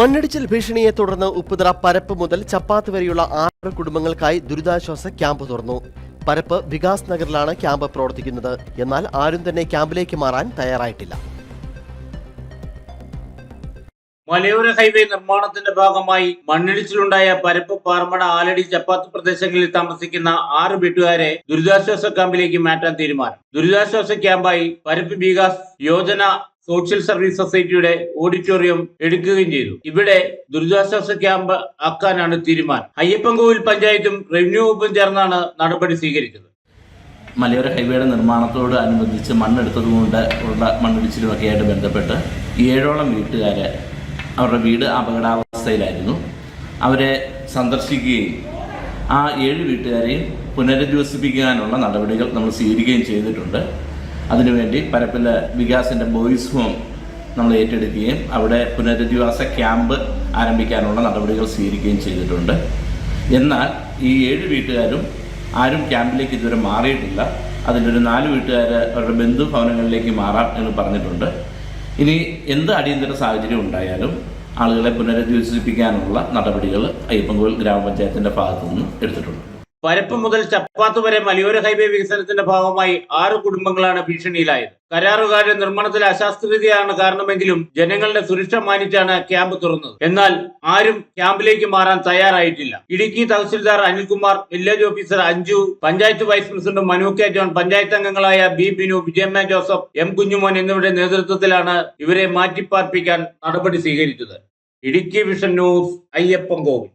മണ്ണിടിച്ചിൽ ഭീഷണിയെ തുടർന്ന് ഉപ്പുതറ പരപ്പ് മുതൽ ചപ്പാത്ത് വരെയുള്ള ആറ് കുടുംബങ്ങൾക്കായി ദുരിതാശ്വാസ ക്യാമ്പ് തുറന്നു. പരപ്പ് വികാസ് നഗറിലാണ് ക്യാമ്പ് പ്രവർത്തിക്കുന്നത്. എന്നാൽ ആരും തന്നെ ക്യാമ്പിലേക്ക് മാറാൻ തയ്യാറായിട്ടില്ല. മലയോര ഹൈവേ നിർമ്മാണത്തിന്റെ ഭാഗമായി മണ്ണിടിച്ചിലുണ്ടായ പരപ്പ് പാർമട ആലടി ചപ്പാത്ത് പ്രദേശങ്ങളിൽ താമസിക്കുന്ന ആറ് വീട്ടുകാരെ ദുരിതാശ്വാസ ക്യാമ്പിലേക്ക് മാറ്റാൻ തീരുമാനം. ദുരിതാശ്വാസ ക്യാമ്പായി പരപ്പ് വികാസ് യോജന സോഷ്യൽ സർവീസ് സൊസൈറ്റിയുടെ ഓഡിറ്റോറിയം എടുക്കുകയും ചെയ്തു. ഇവിടെ ദുരിതാശ്വാസ ക്യാമ്പ് ആക്കാനാണ് തീരുമാനം. അയ്യപ്പൻകോവിൽ പഞ്ചായത്തും റവന്യൂ വകുപ്പും ചേർന്നാണ് നടപടി സ്വീകരിച്ചത്. മലയോര ഹൈവേയുടെ നിർമ്മാണത്തോട് അനുബന്ധിച്ച് മണ്ണെടുത്തതുകൊണ്ട് ഉള്ള മണ്ണിടിച്ചിലുമൊക്കെ ആയിട്ട് ബന്ധപ്പെട്ട് ഏഴോളം വീട്ടുകാർ അവരുടെ വീട് അപകടാവസ്ഥയിലായിരുന്നു. അവരെ സന്ദർശിക്കുകയും ആ ഏഴ് വീട്ടുകാരെയും പുനരധിവസിപ്പിക്കാനുള്ള നടപടികൾ നമ്മൾ സ്വീകരിക്കുകയും ചെയ്തിട്ടുണ്ട്. അതിനുവേണ്ടി പരപ്പിൽ വികാസിന്റെ ബോയ്സ് ഹോം നമ്മൾ ഏറ്റെടുക്കുകയും അവിടെ പുനരധിവാസ ക്യാമ്പ് ആരംഭിക്കാനുള്ള നടപടികൾ സ്വീകരിക്കുകയും ചെയ്തിട്ടുണ്ട്. എന്നാൽ ഈ ഏഴ് വീട്ടുകാരും ആരും ക്യാമ്പിലേക്ക് ഇതുവരെ മാറിയിട്ടില്ല. അതിന്റെ ഒരു നാല് വീട്ടുകാർ അവരുടെ ബന്ധു ഭവനങ്ങളിലേക്ക് മാറാം എന്ന് പറഞ്ഞിട്ടുണ്ട്. ഇനി എന്ത് അടിയന്തര സാഹചര്യം ഉണ്ടായാലും ആളുകളെ പുനരധിവസിപ്പിക്കാനുള്ള നടപടികൾ അയ്യപ്പൻകോവിൽ ഗ്രാമപഞ്ചായത്തിന്റെ ഭാഗത്തു നിന്ന് എടുത്തിട്ടുണ്ട്. പരപ്പ് മുതൽ ചപ്പാത്ത് വരെ മലയോര ഹൈവേ വികസനത്തിന്റെ ഭാഗമായി ആറ് കുടുംബങ്ങളാണ് ഭീഷണിയിലായത്. കരാറുകാരുടെ നിർമ്മാണത്തിൽ അശാസ്ത്രീയതയാണ് കാരണമെങ്കിലും ജനങ്ങളുടെ സുരക്ഷ മാനിച്ചാണ് ക്യാമ്പ് തുറന്നത്. എന്നാൽ ആരും ക്യാമ്പിലേക്ക് മാറാൻ തയ്യാറായിട്ടില്ല. Idukki tahsildar Anilkumar village officer Anju panchayat vice president Manu K John panchayat അംഗങ്ങളായ B Binu Vijayamma Joseph M Kunjumon എന്നിവരുടെ നേതൃത്വത്തിലാണ് ഇവരെ മാറ്റിപ്പാർപ്പിക്കാൻ നടപടി സ്വീകരിച്ചത്. Idukki vision news Ayyappan Kovil.